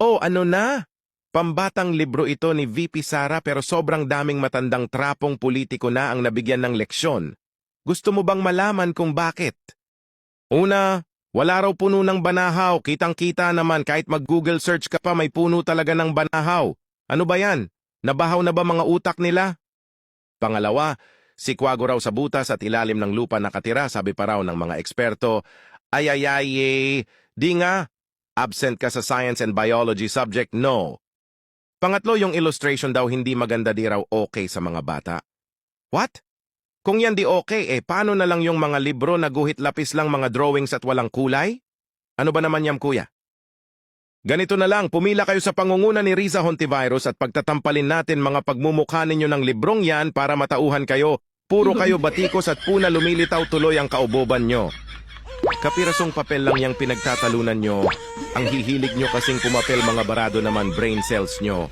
Oh, ano na? Pambatang libro ito ni VP Sara pero sobrang daming matandang trapong politiko na ang nabigyan ng leksyon. Gusto mo bang malaman kung bakit? Una, wala raw puno ng banahaw. Kitang-kita naman kahit mag-Google search ka pa may puno talaga ng banahaw. Ano ba yan? Nabahaw na ba mga utak nila? Pangalawa, si Kwago raw sa butas at ilalim ng lupa nakatira sabi pa raw ng mga eksperto. Ay ay ay, eh, di nga. Absent ka sa science and biology subject, no. Pangatlo, yung illustration daw hindi maganda di raw okay sa mga bata. What? Kung yan di okay, eh paano na lang yung mga libro na guhit lapis lang mga drawings at walang kulay? Ano ba naman yam kuya? Ganito na lang, pumila kayo sa pangunguna ni Riza Hontivirus at pagtatampalin natin mga pagmumukha ninyo ng librong yan para matauhan kayo. Puro kayo batikos at puna lumilitaw tuloy ang kauboban nyo. Kapirasong papel lang yung pinagtatalunan nyo. Ang hihilig nyo kasing pumapel mga barado naman brain cells nyo.